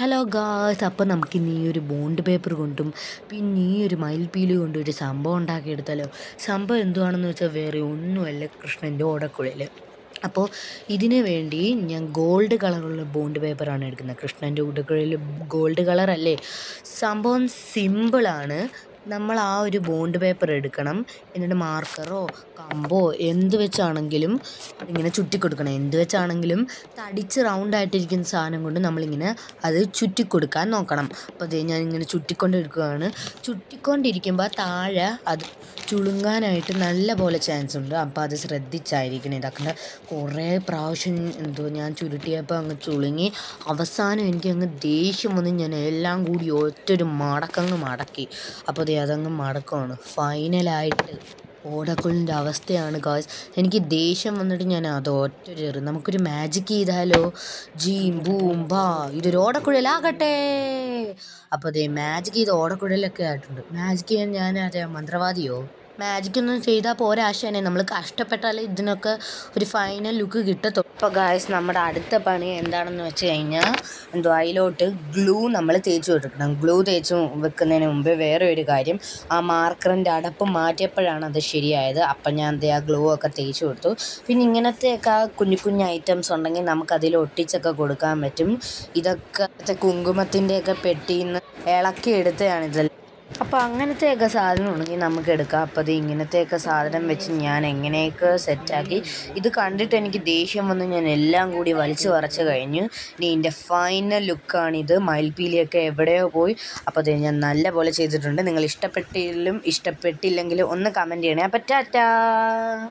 Hello Gauss അപ്പോൾ നമുക്ക് ഇന്ന് ഈ ഒരു ബോണ്ട് പേപ്പർ കൊണ്ടും പിന്നെ ഈ ഒരു മയിൽപ്പീലി കൊണ്ടും ഒരു സംഭവം ഉണ്ടാക്കിയെടുത്താലോ? സംഭവം എന്തുവാണെന്ന് വെച്ചാൽ വേറെ ഒന്നുമല്ല കൃഷ്ണന്റെ ഓടക്കുഴൽ അപ്പോൾ ഇതിനു വേണ്ടി ഞാൻ ഗോൾഡ് കളറുള്ള ബോണ്ട് പേപ്പറാണ് എടുക്കുന്നത്. കൃഷ്ണന്റെ ഓടക്കുഴൽ ഗോൾഡ് കളറല്ലേ സംഭവം സിമ്പിളാണ് നമ്മൾ ആ ഒരു ബോണ്ട് പേപ്പർ എടുക്കണം. എന്നിട്ട് മാർക്കറോ കമ്പോ എന്ത് വെച്ചാണെങ്കിലും ഇങ്ങനെ ചുറ്റിക്കൊടുക്കണം. എന്ത് വെച്ചാണെങ്കിലും തടിച്ച് റൗണ്ട് ആയിട്ടിരിക്കുന്ന സാധനം കൊണ്ട് നമ്മളിങ്ങനെ അത് ചുറ്റിക്കൊടുക്കാൻ നോക്കണം. അപ്പോൾ അതേ ഞാൻ ഇങ്ങനെ ചുറ്റിക്കൊണ്ട് എടുക്കുകയാണ് ചുറ്റിക്കൊണ്ടിരിക്കുമ്പോൾ താഴെ അത് ചുളുങ്ങാനായിട്ട് നല്ല പോലെ ചാൻസ് ഉണ്ട്. അപ്പോൾ അത് ശ്രദ്ധിച്ചായിരിക്കണം. ഇതാക്കേണ്ട കുറേ പ്രാവശ്യം എന്തോ ഞാൻ ചുരുട്ടിയപ്പോൾ അങ്ങ് ചുളുങ്ങി. അവസാനം എനിക്ക് അങ്ങ് ദേഷ്യം വന്ന് ഞാൻ എല്ലാം കൂടി ഒറ്റൊരു മടക്കങ്ങ് മടക്കി. അപ്പോൾ ദേ അതങ്ങ് മടക്കമാണ് ഫൈനലായിട്ട് ഓടക്കുളിന്റെ അവസ്ഥയാണ് ഗായ്സ് എനിക്ക് ദേഷ്യം വന്നിട്ട് ഞാൻ അത് ഒറ്റ നമുക്കൊരു മാജിക് ചെയ്താലോ? ജീം ബൂം ബാ ഇതൊരു ഓടക്കുഴലാകട്ടെ. അപ്പോൾ അതേ മാജിക് ചെയ്ത് ഓടക്കുഴലൊക്കെ ആയിട്ടുണ്ട്. മാജിക് ചെയ്യാൻ ഞാൻ അതേ മന്ത്രവാദിയോ? മാജിക് ഒന്നും ചെയ്താൽ പോരാ ആശാനെ നമ്മൾ കഷ്ടപ്പെട്ടാലേ ഇതിനൊക്കെ ഒരു ഫൈനൽ ലുക്ക് കിട്ടത്തുള്ളൂ. അപ്പോൾ ഗായ്സ് നമ്മുടെ അടുത്ത പണി എന്താണെന്ന് വെച്ച് കഴിഞ്ഞാൽ എന്തോ അതിലോട്ട് ഗ്ലൂ നമ്മൾ തേച്ച് കൊടുക്കണം ഗ്ലൂ തേച്ച് വെക്കുന്നതിന് മുമ്പ് വേറെ ഒരു കാര്യം ആ മാർക്കറിന്റെ അടപ്പ് മാറ്റിയപ്പോഴാണ് അത് ശരിയായത്. അപ്പം ഞാൻ എന്താ ആ ഗ്ലൂ ഒക്കെ തേച്ച് കൊടുത്തു. പിന്നെ ഇങ്ങനത്തെയൊക്കെ കുഞ്ഞു കുഞ്ഞു ഐറ്റംസ് ഉണ്ടെങ്കിൽ നമുക്ക് അതിൽ ഒട്ടിച്ചൊക്കെ കൊടുക്കാൻ പറ്റും. ഇതൊക്കെ കുങ്കുമത്തിന്റെയൊക്കെ പെട്ടിയിൽ നിന്ന് ഇളക്കി എടുത്തതാണ് ഇതെല്ലാം. അപ്പോൾ അങ്ങനത്തെയൊക്കെ സാധനം ഉണ്ടെങ്കിൽ നമുക്ക് എടുക്കാം. അപ്പോൾ അത് ഇങ്ങനത്തെയൊക്കെ സാധനം വെച്ച് ഞാൻ എങ്ങനെയൊക്കെ സെറ്റാക്കി ഇത് കണ്ടിട്ട് എനിക്ക് ദേഷ്യം വന്ന്. ഞാൻ എല്ലാം കൂടി വലിച്ചു വരച്ച് കഴിഞ്ഞു. ഇനി ഇതിന്റെ ഫൈനൽ ലുക്കാണിത് മയിൽപ്പീലിയൊക്കെ എവിടെയോ പോയി. അപ്പോൾ അത് ഞാൻ നല്ല പോലെ ചെയ്തിട്ടുണ്ട്. നിങ്ങൾ ഇഷ്ടപ്പെട്ടില്ലും ഇഷ്ടപ്പെട്ടില്ലെങ്കിലും ഒന്ന് കമന്റ് ചെയ്യണേ. അപ്പോൾ ടാറ്റാ!